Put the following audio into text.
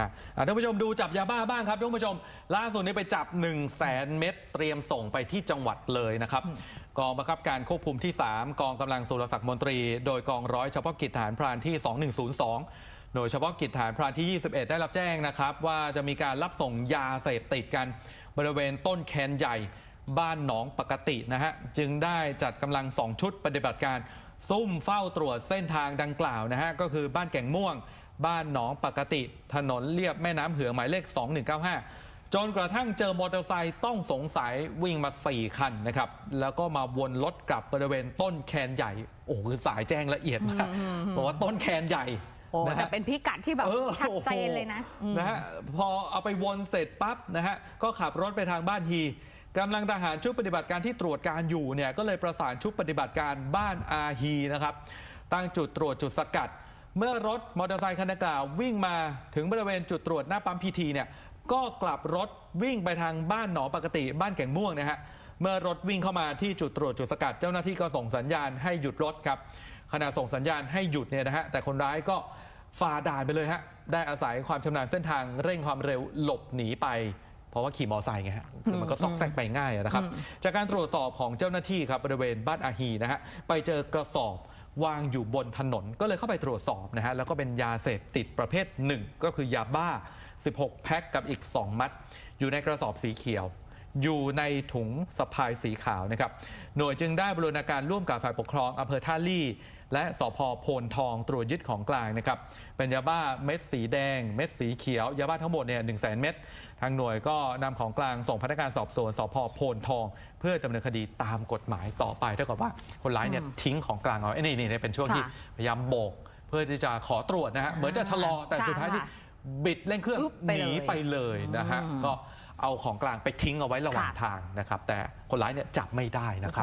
ฮะท่านผู้ชมดูจับยาบ้าบ้างครับท่านผู้ชม ล่าสุดนี้ไปจับ 1 0 0 0 0แสนเม็ดเตรียมส่งไปที่จังหวัดเลยนะครับ กองบังคับการควบคุมที่ 3 กองกำลังสุรศักดิ์มนตรี โดยกองร้อยเฉพาะกิจฐานพรานที่ 2102 โดยเฉพาะกิจฐานพรานที่ 21 ได้รับแจ้งนะครับ ว่าจะมีการรับส่งยาเสพติดกัน บริเวณต้นแคนใหญ่ บ้านหนองปกตินะฮะ จึงได้จัดกำลังสองชุดปฏิบัติการ ซุ่มเฝ้าตรวจเส้นทางดังกล่าวนะฮะ ก็คือบ้านแก่งม่วง บ้านหนองปกติ ถนนเลียบแม่น้ำเหืองหมายเลข 2195 จนกระทั่งเจอมอเตอร์ไซค์ต้องสงสัยวิ่งมา 4 คันนะครับ แล้วก็มาวนรถกลับบริเวณต้นแคนใหญ่ โอ้โหคือสายแจ้งละเอียดมากบอกว่าต้นแคนใหญ่โอ้นะแต่ฮะเป็นพิกัดที่แบบออชัดเจนเลยนะโอ้โหนะฮะพอเอาไปวนเสร็จปั๊บนะฮะก็ขับรถไปทางบ้านฮี กำลังทหารชุดปฏิบัติการที่ตรวจการอยู่เนี่ยก็เลยประสานชุดปฏิบัติการบ้านอาฮีนะครับตั้งจุดตรวจจุดสกัด เมื่อรถมอเตอร์ไซค์คันดังกล่าววิ่งมาถึงบริเวณจุดตรวจหน้าปั๊มพีทีเนี่ยก็กลับรถวิ่งไปทางบ้านหนองปกติบ้านแก่งม่วงนะฮะเมื่อรถวิ่งเข้ามาที่จุดตรวจจุดสกัด เจ้าหน้าที่ก็ส่งสัญญาณให้หยุดรถครับขณะส่งสัญญาณให้หยุดเนี่ยนะฮะแต่คนร้ายก็ฝ่าด่านไปเลยฮะได้อาศัยความชำนาญเส้นทางเร่งความเร็วหลบหนีไป เพราะว่าขี่มอไซค์ไงฮะคือมันก็ซอกแซกไปง่ายอะนะครับ จากการตรวจสอบของเจ้าหน้าที่ครับบริเวณบ้านอาฮีนะฮะไปเจอกระสอบวางอยู่บนถนนก็เลยเข้าไปตรวจสอบนะฮะแล้วก็เป็นยาเสพติดประเภทหนึ่งก็คือยาบ้า 16 แพ็คกับอีก 2 มัด อยู่ในกระสอบสีเขียว อยู่ในถุงสะพายสีขาวนะครับ หน่วยจึงได้บรูรณาการร่วมกับฝ่ายปกครองอำเภอท่าลี่และสพโพนทองตรวจยึดของกลางนะครับ เป็นยาบ้าเม็ดสีแดง เม็ดสีเขียวยาบ้าทั้งหมดเนี่ยหนึ่งแสนเม็ดทางหน่วยก็นำของกลางส่งพนักงานสอบสวนสพโพนทอง เพื่อดำเนินคดีตามกฎหมายต่อไปเท่ากับว่าคนร้ายเนี่ยทิ้งของกลางเอาไว้นี่นี่นี่เป็นช่วงที่ค่ะพยายามโบก เพื่อที่จะขอตรวจนะฮะเหมือนจะชะลอแต่ค่ะสุดท้ายนี่บิดเร่งเครื่องปึ๊บหไปนีเลยไปเลยนะฮะก็ เอาของกลางไปทิ้งเอาไว้ระหว่างค่ะ ทางนะครับ แต่คนร้ายเนี่ยจับไม่ได้นะครับ